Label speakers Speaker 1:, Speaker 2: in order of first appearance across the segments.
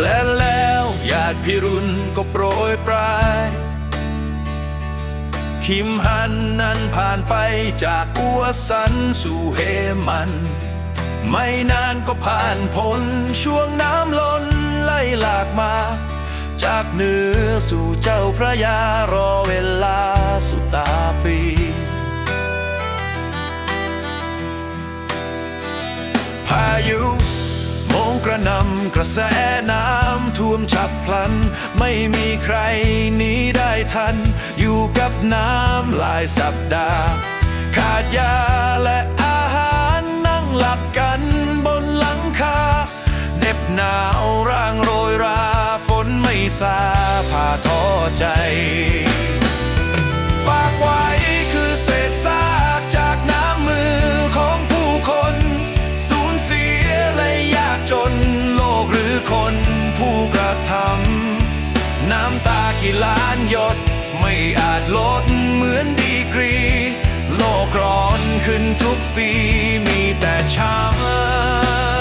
Speaker 1: และแล้วญาติพิรุณก็โปรยปลาย คิมหันนั้นผ่านไปจากกัวสันสู่เฮมัน ไม่นานก็ผ่านพ้นช่วงน้ำล้นไหลหลากมา จากเหนือสู่เจ้าพระยารอเวลา กระแสน้ำท่วมฉับพลัน ไม่มีใครหนีได้ทัน อยู่กับน้ำหลายสัปดาห์ ขาดยาและอาหารนั่งหลับกันบนหลังคาเหน็บหนาวร่างโรยรา ฝนไม่ซาพาท้อใจ กี่ล้านหยด ไม่อาจลดเหมือนดีกรี โลกร้อนขึ้นทุกปีมีแต่ช้ำ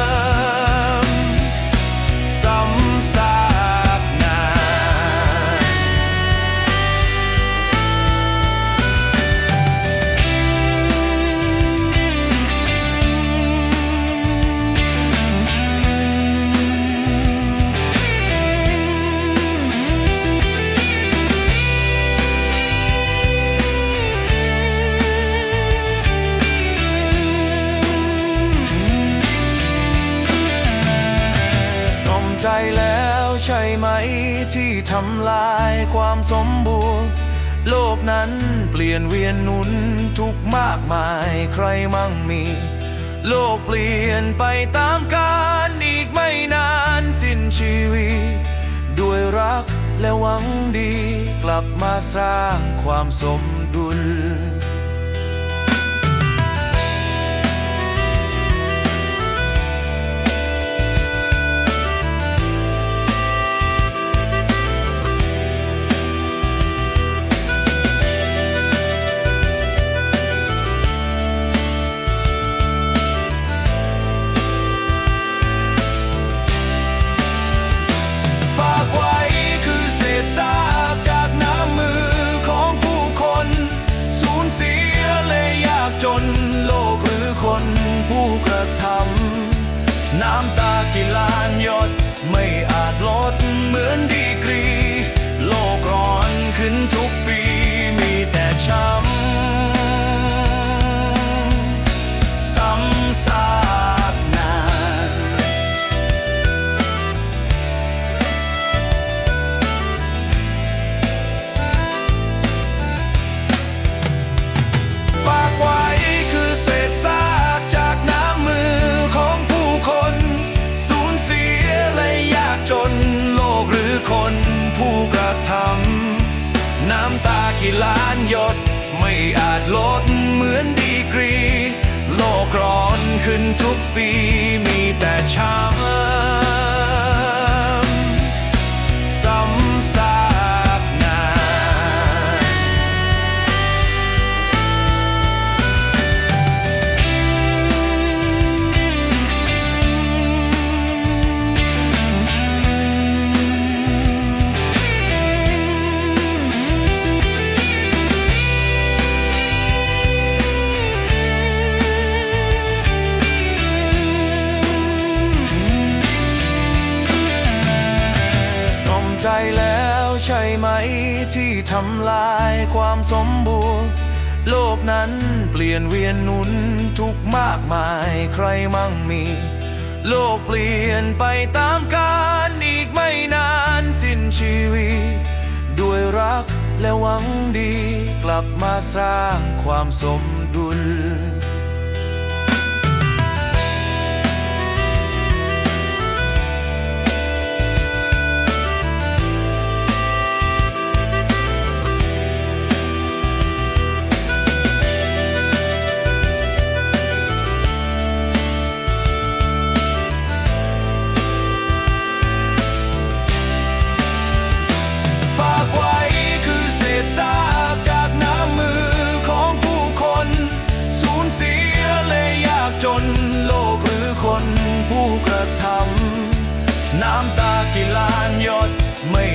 Speaker 1: ใช่ไหมที่ทำลายความสมบูรณ์ โลกนั้นเปลี่ยนเวียนหนุนทุกมากมายใครมั่งมี โลกเปลี่ยนไปตามกาลอีกไม่นานสิ้นชีวิต ด้วยรักและหวังดีกลับมาสร้างความสม กหรือคนผู้กระทำน้ำตากี่ล้านหยดไม่อาจลดเหมือนดีกรี โลกร้อนขึ้นทุก กี่ล้านหยด ไม่อาจลดเหมือนดีกรี โลกร้อนขึ้นทุกปีมีแต่ช้ำ ใช่ไหมที่ทำลายความสมบูรณ์ โลกนั้นเปลี่ยนเวียนหนุนทุกมากมายใครมั่งมี โลกเปลี่ยนไปตามกาลอีกไม่นานสิ้นชีวิต ด้วยรักและหวังดีกลับมาสร้างความสมดุล น้ำตากี่ล้านหยดไม่